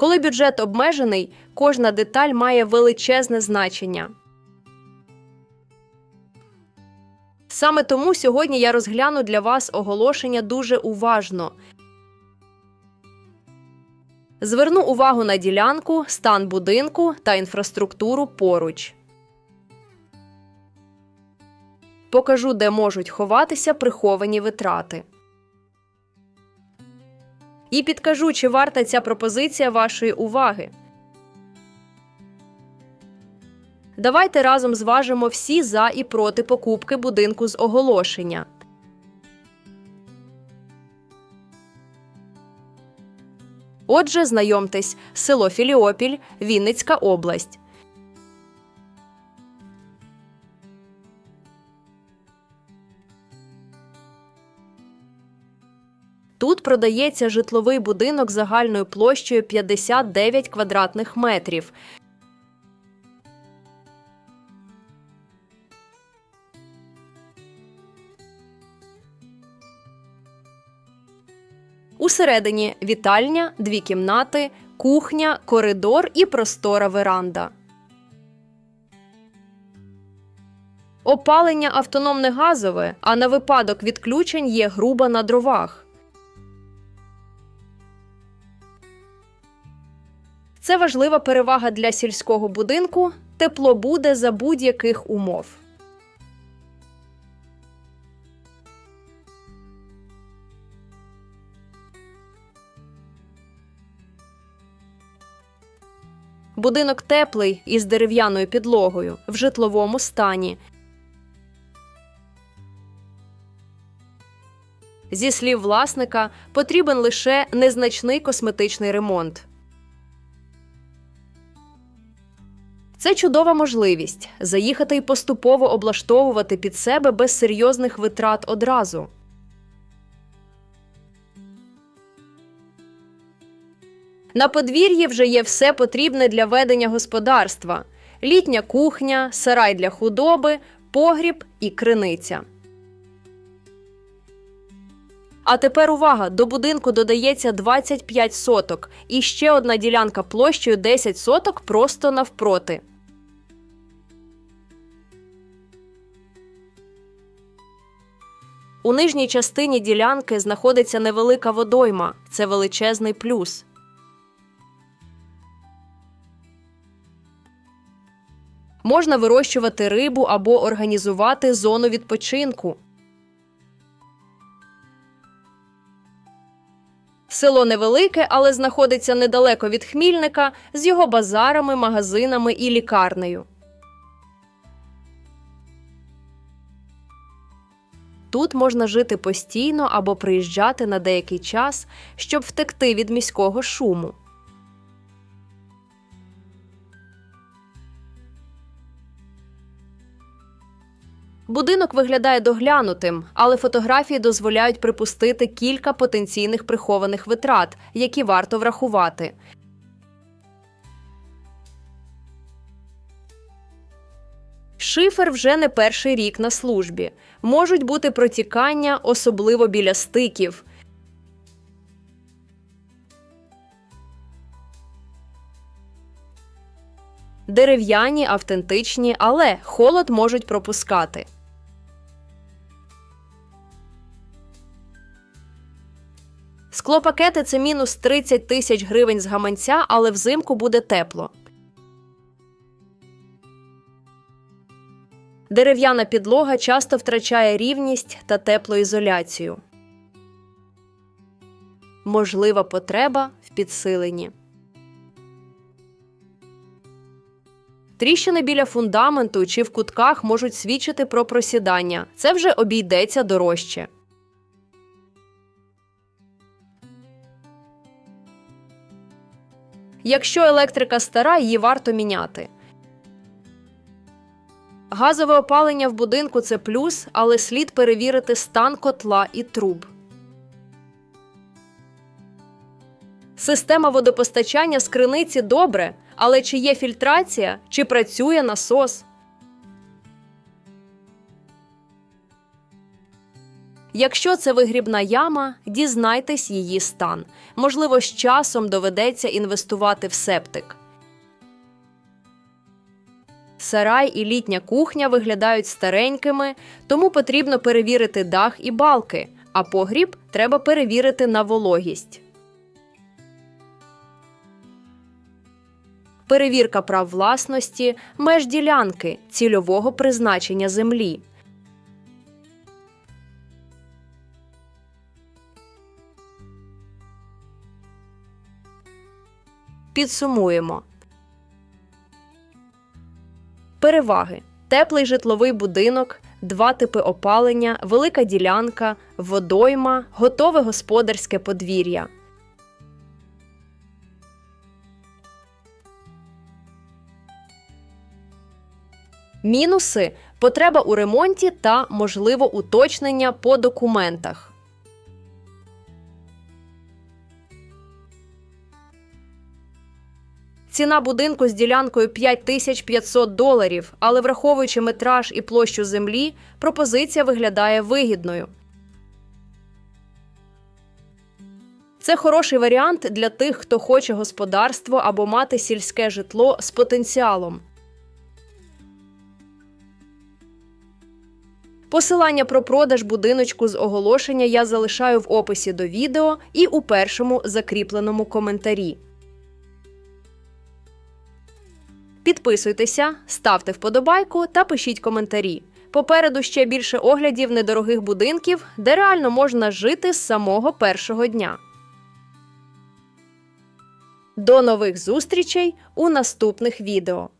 Коли бюджет обмежений, кожна деталь має величезне значення. Саме тому сьогодні я розгляну для вас оголошення дуже уважно. Зверну увагу на ділянку, стан будинку та інфраструктуру поруч. Покажу, де можуть ховатися приховані витрати. І підкажу, чи варта ця пропозиція вашої уваги. Давайте разом зважимо всі за і проти покупки будинку з оголошення. Отже, знайомтесь, село Філіопіль, Вінницька область. Тут продається житловий будинок загальною площею 59 квадратних метрів. Усередині вітальня, дві кімнати, кухня, коридор і простора веранда. Опалення автономне газове, а на випадок відключень є груба на дровах. Це важлива перевага для сільського будинку. Тепло буде за будь-яких умов. Будинок теплий із дерев'яною підлогою в житловому стані. Зі слів власника, потрібен лише незначний косметичний ремонт. Це чудова можливість заїхати і поступово облаштовувати під себе без серйозних витрат одразу. На подвір'ї вже є все потрібне для ведення господарства: літня кухня, сарай для худоби, погріб і криниця. А тепер увага! До будинку додається 25 соток і ще одна ділянка площею 10 соток просто навпроти. У нижній частині ділянки знаходиться невелика водойма. Це величезний плюс. Можна вирощувати рибу або організувати зону відпочинку. Село невелике, але знаходиться недалеко від Хмільника з його базарами, магазинами і лікарнею. Тут можна жити постійно або приїжджати на деякий час, щоб втекти від міського шуму. Будинок виглядає доглянутим, але фотографії дозволяють припустити кілька потенційних прихованих витрат, які варто врахувати. Шифер вже не перший рік на службі. Можуть бути протікання, особливо біля стиків. Дерев'яні, автентичні, але холод можуть пропускати. Склопакети це мінус 30 тисяч гривень з гаманця, але взимку буде тепло. Дерев'яна підлога часто втрачає рівність та теплоізоляцію. Можлива потреба в підсиленні. Тріщини біля фундаменту чи в кутках можуть свідчити про просідання. Це вже обійдеться дорожче. Якщо електрика стара, її варто міняти. Газове опалення в будинку це плюс, але слід перевірити стан котла і труб. Система водопостачання з криниці добре, але чи є фільтрація, чи працює насос? Якщо це вигрібна яма, дізнайтесь її стан. Можливо, з часом доведеться інвестувати в септик. Сарай і літня кухня виглядають старенькими, тому потрібно перевірити дах і балки, а погріб треба перевірити на вологість. Перевірка прав власності, меж ділянки, цільового призначення землі. Підсумуємо. Переваги: теплий житловий будинок, два типи опалення, велика ділянка, водойма, готове господарське подвір'я. Мінуси потреба у ремонті та, можливо, уточнення по документах. Ціна будинку з ділянкою 5500 доларів, але враховуючи метраж і площу землі, пропозиція виглядає вигідною. Це хороший варіант для тих, хто хоче господарство або мати сільське житло з потенціалом. Посилання про продаж будиночку з оголошення я залишаю в описі до відео і у першому закріпленому коментарі. Підписуйтеся, ставте вподобайку та пишіть коментарі. Попереду ще більше оглядів недорогих будинків, де реально можна жити з самого першого дня. До нових зустрічей у наступних відео.